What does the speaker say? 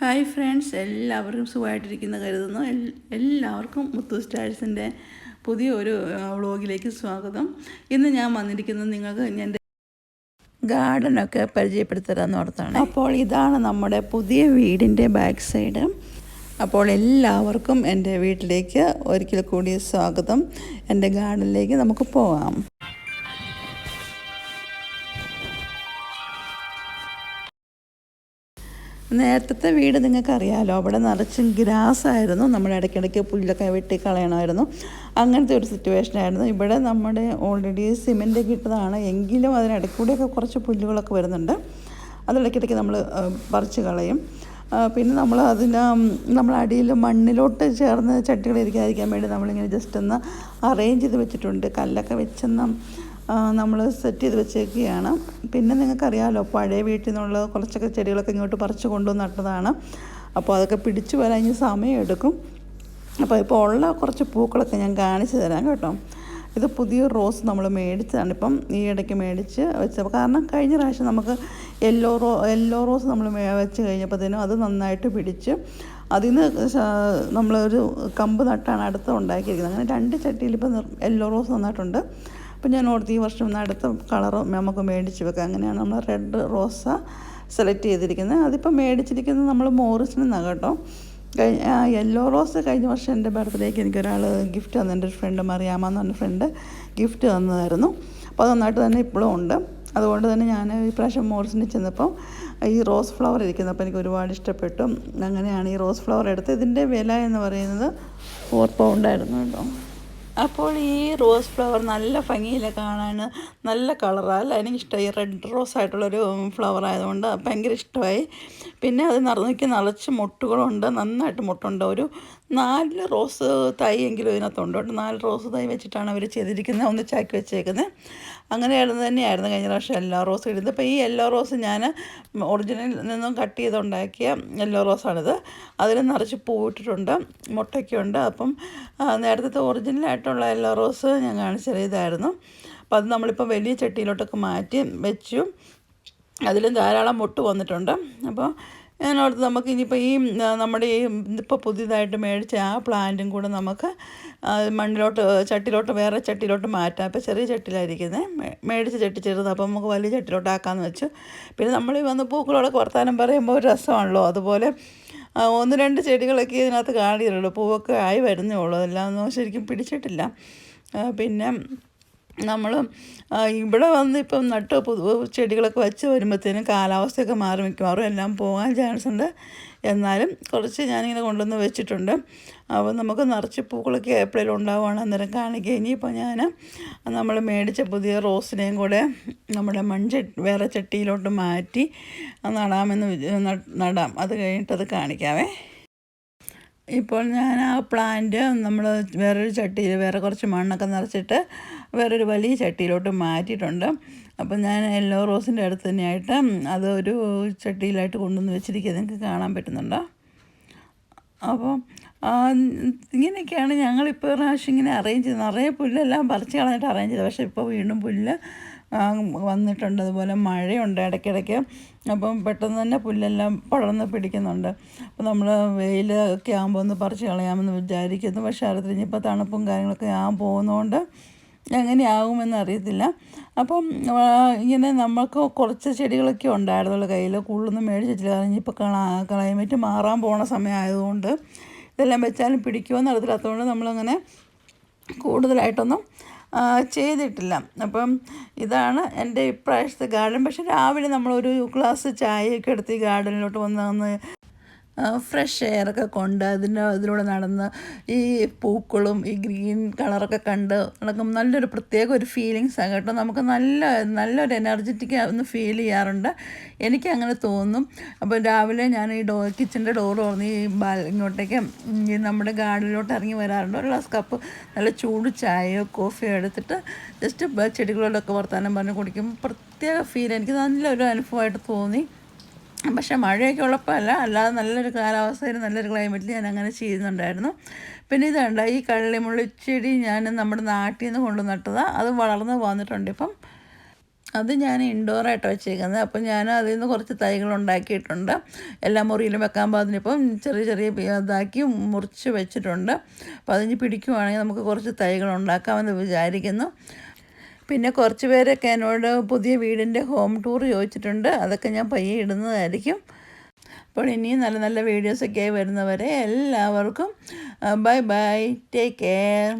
Hi friends എല്ലാവർക്കും സുഖമായിട്ടിരിക്കുന്ന കരുതുന്നു. എല്ലാവർക്കും മുത്തു സ്റ്റാഴ്സിന്റെ പുതിയ ഒരു വ്ളോഗിലേക്ക് സ്വാഗതം. ഇന്ന് ഞാൻ വന്നിരിക്കുന്നത് നിങ്ങൾക്ക് എന്റെ ഗാർഡനൊക്കെ പരിചയപ്പെടുത്തരാന്ന് ഓർത്താണ്. അപ്പോൾ ഇതാണ് നമ്മുടെ പുതിയ വീടിന്റെ ബാക്ക് സൈഡ്. അപ്പോൾ എല്ലാവർക്കും എന്റെ വീട്ടിലേക്ക് ഒരിക്കൽ കൂടി സ്വാഗതം. എന്റെ ഗാർഡനിലേക്ക് നമുക്ക് പോകാം നേരത്തെ വീട് നിങ്ങൾക്ക് അറിയാമല്ലോ അവിടെ നിറച്ചും ഗ്രാസ് ആയിരുന്നു നമ്മൾ ഇടയ്ക്കിടയ്ക്ക് പുല്ലൊക്കെ വെട്ടി കളയണമായിരുന്നു. അങ്ങനത്തെ ഒരു സിറ്റുവേഷൻ ആയിരുന്നു. ഇവിടെ നമ്മുടെ ഓൾറെഡി സിമെന്റ് കിട്ടതാണ് എങ്കിലും അതിനിടയ്ക്കൂടെയൊക്കെ കുറച്ച് പുല്ലുകളൊക്കെ വരുന്നുണ്ട്. അതിടയ്ക്കിടയ്ക്ക് നമ്മൾ പറിച്ച് കളയും. പിന്നെ നമ്മൾ അതിന് നമ്മൾ അടിയിൽ മണ്ണിലോട്ട് ചേർന്ന് ചട്ടികളിരിക്കാതിരിക്കാൻ വേണ്ടി നമ്മളിങ്ങനെ ജസ്റ്റ് ഒന്ന് അറേഞ്ച് ചെയ്ത് വെച്ചിട്ടുണ്ട്. കല്ലൊക്കെ വെച്ചെന്ന് നമ്മൾ സെറ്റ് ചെയ്ത് വെച്ചേക്കുകയാണ്. പിന്നെ നിങ്ങൾക്കറിയാമല്ലോ പഴയ വീട്ടിൽ നിന്നുള്ള കുറച്ചൊക്കെ ചെടികളൊക്കെ ഇങ്ങോട്ട് പറിച്ച് കൊണ്ടുവന്ന് നട്ടതാണ്. അപ്പോൾ അതൊക്കെ പിടിച്ചു വരാൻ ഇനി സമയമെടുക്കും. അപ്പോൾ ഇപ്പോൾ ഉള്ള കുറച്ച് പൂക്കളൊക്കെ ഞാൻ കാണിച്ചു തരാം കേട്ടോ. ഇത് പുതിയ റോസ് നമ്മൾ മേടിച്ചതാണ്. ഇപ്പം ഈ ഇടയ്ക്ക് മേടിച്ച് വെച്ചപ്പോൾ കാരണം കഴിഞ്ഞ പ്രാവശ്യം നമുക്ക് യെല്ലോ റോ യെല്ലോ റോസ് നമ്മൾ വെച്ച് കഴിഞ്ഞപ്പോഴത്തേനും അത് നന്നായിട്ട് പിടിച്ച് അതിൽ നിന്ന് നമ്മളൊരു കമ്പ് നട്ടാണ് അടുത്ത് ഉണ്ടാക്കിയിരിക്കുന്നത്. അങ്ങനെ രണ്ട് ചട്ടിയിൽ ഇപ്പം യെല്ലോ റോസ് നന്നായിട്ടുണ്ട്. അപ്പം ഞാൻ ഓർത്ത് ഈ വർഷം അടുത്ത കളർ നമുക്ക് മേടിച്ച് വെക്കാം. അങ്ങനെയാണ് നമ്മൾ റെഡ് റോസ സെലക്ട് ചെയ്തിരിക്കുന്നത്. അതിപ്പോൾ മേടിച്ചിരിക്കുന്നത് നമ്മൾ മോറിസിന് നിന്നാണ് കേട്ടോ. കഴിഞ്ഞ യെല്ലോ റോസ് കഴിഞ്ഞ വർഷം എന്റെ ബർത്ത്ഡേക്ക് എനിക്കൊരാൾ ഗിഫ്റ്റ് തന്നു. എന്റെ ഫ്രണ്ട് മറിയാമ്മ എന്ന് പറഞ്ഞ ഫ്രണ്ട് ഗിഫ്റ്റ് തന്നതായിരുന്നു. അപ്പോൾ അത് നന്നായിട്ട് തന്നെ ഇപ്പോഴും ഉണ്ട്. അതുകൊണ്ട് തന്നെ ഞാൻ ഈ പ്രാവശ്യം മോറിസിന് ചെന്നപ്പം ഈ റോസ് ഫ്ലവർ ഇരിക്കുന്നത് അപ്പോൾ എനിക്ക് ഒരുപാട് ഇഷ്ടപ്പെട്ടു. അങ്ങനെയാണ് ഈ റോസ് ഫ്ലവർ എടുത്ത് ഇതിന്റെ വില എന്ന് പറയുന്നത് ഫോർ പൗണ്ടായിരുന്നു കേട്ടോ. അപ്പോൾ ഈ റോസ് ഫ്ലവർ നല്ല ഭംഗിയിൽ കാണാൻ നല്ല കളറാണ് അല്ല എനിക്കിഷ്ടമായി റെഡ് റോസ് ആയിട്ടുള്ളൊരു ഫ്ലവർ ആയതുകൊണ്ട് ഭയങ്കര ഇഷ്ടമായി പിന്നെ അത് നിറഞ്ഞിക്ക് നിറച്ച് മുട്ടുകളുണ്ട്. നന്നായിട്ട് മുട്ടുണ്ട്. ഒരു നാല് റോസ് തൈ എങ്കിലും ഇതിനകത്തുണ്ട് നാല് റോസ് തൈ വെച്ചിട്ടാണ് അവർ ചെയ്തിരിക്കുന്നത് ഒന്നിച്ചാക്കി വെച്ചേക്കുന്നത് അങ്ങനെയായിരുന്നു തന്നെയായിരുന്നു കഴിഞ്ഞ പ്രാവശ്യം എല്ലാ റോസ് ഇടുന്നത്. അപ്പോൾ ഈ യെല്ലോ റോസ് ഞാൻ ഒറിജിനൽ നിന്നും കട്ട് ചെയ്തുണ്ടാക്കിയ യെല്ലോ റോസാണിത്. അതിൽ നിറച്ച് പൂവിട്ടിട്ടുണ്ട്. മുട്ടയ്ക്കുണ്ട്. അപ്പം നേരത്തെ നേരത്തെ ഒറിജിനലായിട്ടുള്ള എല്ലാ റോസ് ഞാൻ കാണിച്ചത് ഇതായിരുന്നു. അപ്പോൾ അത് നമ്മളിപ്പോൾ വലിയ ചട്ടിയിലോട്ടൊക്കെ മാറ്റി വെച്ചു. അതിലും ധാരാളം മുട്ട് വന്നിട്ടുണ്ട്. അപ്പോൾ ഞാനോർത്ത് നമുക്ക് ഇനിയിപ്പോൾ ഈ നമ്മുടെ ഈ ഇപ്പോൾ പുതിയതായിട്ട് മേടിച്ച ആ പ്ലാന്റും കൂടെ നമുക്ക് മണ്ണിലോട്ട് ചട്ടിയിലോട്ട് വേറെ ചട്ടിയിലോട്ട് മാറ്റാം. ഇപ്പോൾ ചെറിയ ചട്ടിയിലായിരിക്കുന്നത് മേടിച്ച ചട്ടി ചെറുത്. അപ്പോൾ നമുക്ക് വലിയ ചട്ടിലോട്ടാക്കാമെന്ന് വെച്ചു. പിന്നെ നമ്മൾ ഈ വന്ന് പൂക്കളോടൊക്കെ വർത്താനം പറയുമ്പോൾ ഒരു രസമാണല്ലോ. അതുപോലെ ഒന്ന് രണ്ട് ചെടികളൊക്കെ ഇതിനകത്ത് കാണിയുള്ളൂ പൂവൊക്കെ ആയി വരുന്നേ ഉള്ളൂ. അതെല്ലാം ഒന്നും ശരിക്കും പിടിച്ചിട്ടില്ല. പിന്നെ നമ്മൾ ഇവിടെ വന്ന് ഇപ്പം നട്ട് പുതു ചെടികളൊക്കെ വെച്ച് വരുമ്പോഴത്തേനും കാലാവസ്ഥയൊക്കെ മാറി മിക്കവാറും എല്ലാം പോകാൻ ചാൻസ് ഉണ്ട്. എന്നാലും കുറച്ച് ഞാനിങ്ങനെ കൊണ്ടുവന്ന് വെച്ചിട്ടുണ്ട്. അപ്പോൾ നമുക്ക് നിറച്ച് പൂക്കളൊക്കെ ഏപ്രിൽ ഉണ്ടാവുകയാണ് അന്നേരം കാണിക്കുക ഇനിയിപ്പോൾ ഞാൻ നമ്മൾ മേടിച്ച പുതിയ റോസിനെയും കൂടെ നമ്മുടെ മൺചട്ടി വേറെ ചട്ടിയിലോട്ട് മാറ്റി നടാമെന്ന് നടാം. അത് കഴിഞ്ഞിട്ടത് കാണിക്കാവേ. ഇപ്പോൾ ഞാൻ ആ പ്ലാന്റ് നമ്മൾ വേറൊരു ചട്ടിയിൽ വേറെ കുറച്ച് മണ്ണൊക്കെ നിറച്ചിട്ട് വേറൊരു വലിയ ചട്ടിയിലോട്ട് മാറ്റിയിട്ടുണ്ട്. അപ്പം ഞാൻ യെല്ലോ റോസിന്റെ അടുത്ത് തന്നെയായിട്ട് അത് ഒരു ചട്ടിയിലായിട്ട് കൊണ്ടുവന്ന് വെച്ചിരിക്കുക. നിങ്ങൾക്ക് കാണാൻ പറ്റുന്നുണ്ടോ? അപ്പോൾ ഇങ്ങനെയൊക്കെയാണ് ഞങ്ങളിപ്പോൾ പ്രാവശ്യം ഇങ്ങനെ അറേഞ്ച് ചെയ്ത് നിറയെ പുല്ലെല്ലാം പറിച്ച് കളഞ്ഞിട്ട് അറേഞ്ച് ചെയ്തത്. പക്ഷേ ഇപ്പോൾ വീണ്ടും പുല്ല് വന്നിട്ടുണ്ട്. അതുപോലെ മഴയുണ്ട് ഇടയ്ക്കിടയ്ക്ക്. അപ്പം പെട്ടെന്ന് തന്നെ പുല്ലെല്ലാം പടർന്ന് പിടിക്കുന്നുണ്ട്. അപ്പം നമ്മൾ വെയിൽ ഒക്കെ ആകുമ്പോൾ ഒന്ന് പറിച്ച് കളയാമെന്ന് വിചാരിക്കുന്നു. പക്ഷേ ഇനിയിപ്പോൾ തണുപ്പും കാര്യങ്ങളൊക്കെ ആകാൻ പോകുന്നതുകൊണ്ട് എങ്ങനെയാകുമെന്ന് അറിയത്തില്ല. അപ്പം ഇങ്ങനെ നമുക്ക് കുറച്ച് ചെടികളൊക്കെ ഉണ്ടായിരുന്നുള്ളൂ കയ്യിൽ. കൂടുതലൊന്നും മേടിച്ചിട്ടില്ല. കാരണം ഇപ്പോൾ ക്ലൈമറ്റ് മാറാൻ പോണ സമയമായതുകൊണ്ട് ഇതെല്ലാം വെച്ചാലും പിടിക്കുമെന്ന് അറിയത്തില്ലാത്തതുകൊണ്ട് നമ്മളങ്ങനെ കൂടുതലായിട്ടൊന്നും ചെയ്തിട്ടില്ല. അപ്പം ഇതാണ് എന്റെ ഇപ്രാവശ്യത്തെ ഗാർഡൻ. പക്ഷേ രാവിലെ നമ്മളൊരു ഗ്ലാസ് ചായയൊക്കെ എടുത്ത് ഈ ഗാർഡനിലോട്ട് വന്ന് ഒന്ന് ഫ്രഷ് എയറൊക്കെ കൊണ്ട് അതിന്റെ ഇതിലൂടെ നടന്ന് ഈ പൂക്കളും ഈ ഗ്രീൻ കളറൊക്കെ കണ്ട് നടക്കും നല്ലൊരു പ്രത്യേക ഒരു ഫീലിങ്സാണ് കേട്ടോ. നമുക്ക് നല്ല നല്ലൊരു എനർജറ്റിക് ഒന്ന് ഫീൽ ചെയ്യാറുണ്ട്. എനിക്ക് അങ്ങനെ തോന്നും. അപ്പോൾ രാവിലെ ഞാൻ ഈ ഡോ കിച്ചന്റെ ഡോർ തുറന്ന് ഈ ബാൽ ഇങ്ങോട്ടേക്ക് ഈ നമ്മുടെ ഗാർഡനിലോട്ട് ഇറങ്ങി വരാറുണ്ട്. ഒരു ഗ്ലാസ് കപ്പ് നല്ല ചൂട് ചായയോ കോഫിയോ എടുത്തിട്ട് ജസ്റ്റ് ചെടികളോടൊക്കെ വർത്താനം പറഞ്ഞ് കുടിക്കുമ്പോൾ പ്രത്യേക ഫീൽ എനിക്ക് നല്ലൊരു അനുഭവമായിട്ട് തോന്നി. പക്ഷേ മഴയൊക്കെ ഉള്ളപ്പോൾ അല്ല അല്ലാതെ നല്ലൊരു കാലാവസ്ഥയിൽ നല്ലൊരു ക്ലൈമറ്റിൽ ഞാൻ അങ്ങനെ ചെയ്യുന്നുണ്ടായിരുന്നു. പിന്നെ ഇതുണ്ട് ഈ കള്ളിമുള്ളിച്ചെടി ഞാൻ നമ്മുടെ നാട്ടിൽ നിന്ന് കൊണ്ടു നട്ടതാണ് അത് വളർന്ന് വന്നിട്ടുണ്ട് ഇപ്പം. അത് ഞാൻ ഇൻഡോറായിട്ട് വെച്ചേക്കുന്നത്. അപ്പം ഞാൻ അതിൽ നിന്ന് കുറച്ച് തൈകൾ ഉണ്ടാക്കിയിട്ടുണ്ട്. എല്ലാ മുറിയിലും വെക്കാൻ പാകത്തിനിപ്പം ചെറിയ ചെറിയ ഇതാക്കി മുറിച്ച് വെച്ചിട്ടുണ്ട്. അപ്പം അതിന് പിടിക്കുവാണെങ്കിൽ നമുക്ക് കുറച്ച് തൈകൾ ഉണ്ടാക്കാമെന്ന് വിചാരിക്കുന്നു. പിന്നെ കുറച്ച് പേരൊക്കെ എന്നോട് പുതിയ വീടിന്റെ ഹോം ടൂർ ചോദിച്ചിട്ടുണ്ട്. അതൊക്കെ ഞാൻ പയ്യെ ഇടുന്നതായിരിക്കും. അപ്പോൾ ഇനിയും നല്ല നല്ല വീഡിയോസൊക്കെ ആയി വരുന്നവരെ എല്ലാവർക്കും ബൈ ബൈ ടേക്ക് കെയർ.